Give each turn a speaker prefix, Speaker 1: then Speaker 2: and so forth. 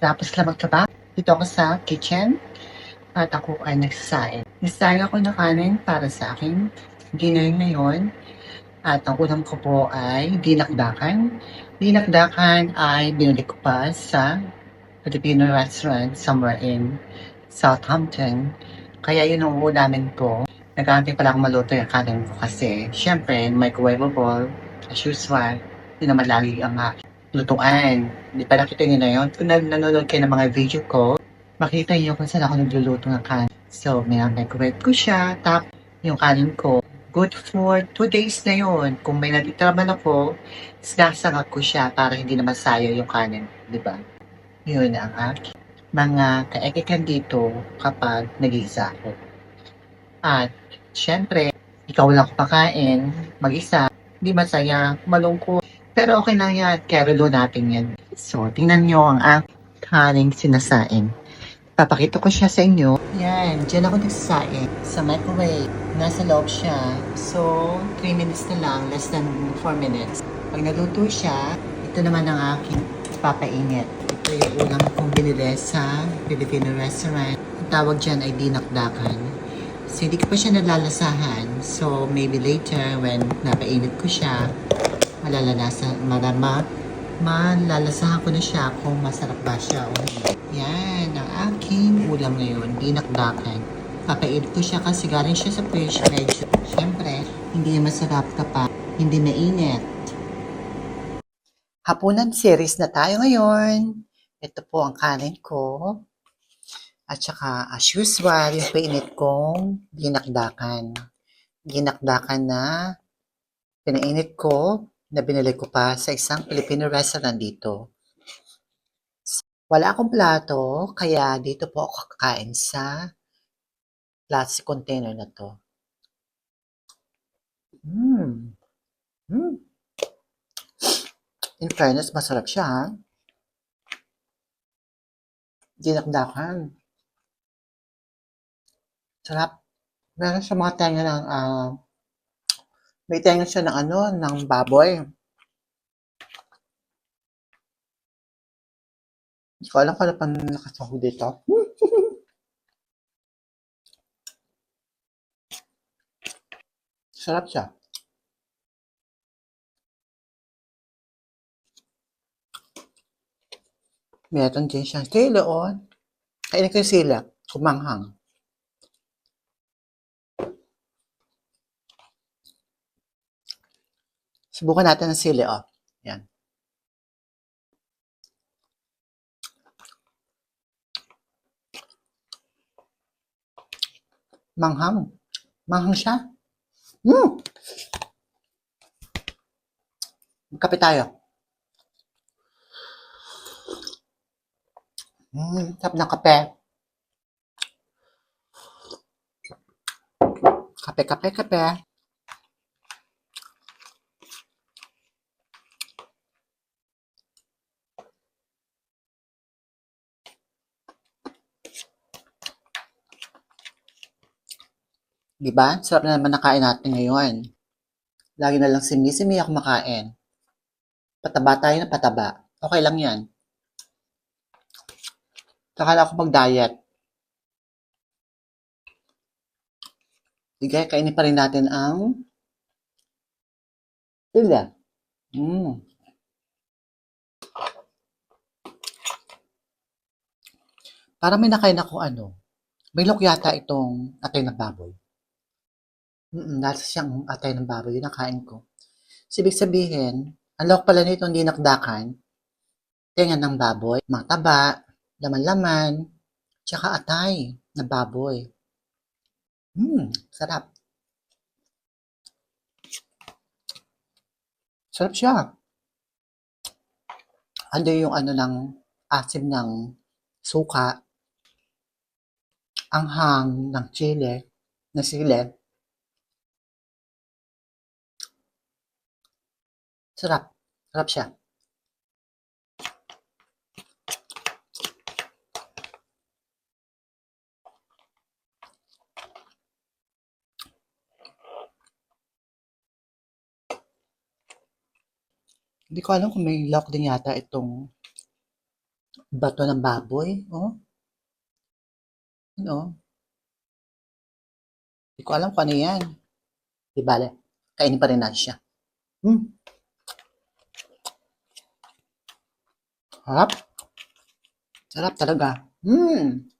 Speaker 1: Tapos lang magtrabaho. Dito ako sa kitchen at ako ay nagsasain. Nagsasain ako ng kanin para sa akin dinner ngayon. At ang ulam ko po ay dinakdakan. Dinakdakan ay binili ko pa sa Filipino restaurant somewhere in Southampton. Kaya yun ang ulamin ko. Nagkakantay pala akong maluto yung kanin ko kasi syempre microwavable as usual. Yun naman lagi ang aking lutuan. Hindi pa nakita nyo na yun. Kung nan- nanonood kayo ng mga video ko, makita nyo kung saan ako nagluluto ng kanin. So, minamicrowave ko siya. Tapos, yung kanin ko, good for two days na yun. Kung may natitira man ako, sinasangag ko siya para hindi naman sayo yung kanin. Di ba? Yun ang aking mga kaekikan dito kapag nag-iisa ako. At, syempre, ikaw lang kumakain, mag-isa, di masaya, malungkot. Pero okay lang yan, carolo natin yan. So, tingnan nyo ang aking kaning sinasain. Papakita ko siya sa inyo. Yan, dyan ako nagsasain sa microwave. Nasa loob siya. So, 3 minutes na lang, less than 4 minutes. Pag naluto siya, ito naman ang aking papainit. Ito yung ulam kong binili sa Filipino restaurant. Ang tawag dyan ay dinakdakan. So, hindi ko pa siya nalalasahan. So, maybe later when napainit ko siya, malalasa, marama, malalasahan ko na siya kung masarap ba siya o hindi. Yan, ang aking ulam ngayon, dinakdakan. Papainit ko siya kasi galing siya sa fish medyo. Siyempre, hindi masarap kapag hindi mainit. Hapunan series na tayo ngayon. Ito po ang kanin ko. At saka, as usual, yung painit kong dinakdakan. Dinakdakan na pinainit ko na binili ko pa sa isang Filipino restaurant dito. Wala akong plato, kaya dito po ako kakain sa plastic container na to. Mm. Mm. In fairness, masarap siya, ha? Dinakdakan. Sarap. Meron siya mga tenga ng, ah, may tenga siya ng ano, ng baboy. Hindi ko alam kung ano pa nakasahog dito. Sarap siya. Meron din siyang sila on. Kainin ko yung sila. Kumanghang. Subukan natin ang sili, oh. Yan. Manghang. Manghang siya. Mm! Kape tayo. Mm, sarap ng kape. Kape, kape, kape. Di ba? Sarap na naman nakain natin ngayon. Lagi na lang si Missy Mia kumakain. Pataba tayo na pataba. Okay lang yan. Sakala ako mag-diet. Sige, kainin pa rin natin ang sila. Mm. Para may nakain ako ano, may look yata itong atay ng baboy. Mm, nasa siyang atay ng baboy, yun ang kain ko. So, ibig sabihin, ang look pala nito hindi nakdakan, tenga ng baboy, mataba, laman-laman, tsaka atay na baboy. Hmm, sarap. Sarap siya. Ando yung ano ng asim ng suka, anghang ng chile, na sili. Sarap. Sarap siya. Hindi ko alam kung may lock din yata itong Bato ng baboy, oh. Ano? Hindi ko alam kung ano yan. Di bale, kainin pa rin natin siya. Hmm. Harap. Sarap talaga. Hmm.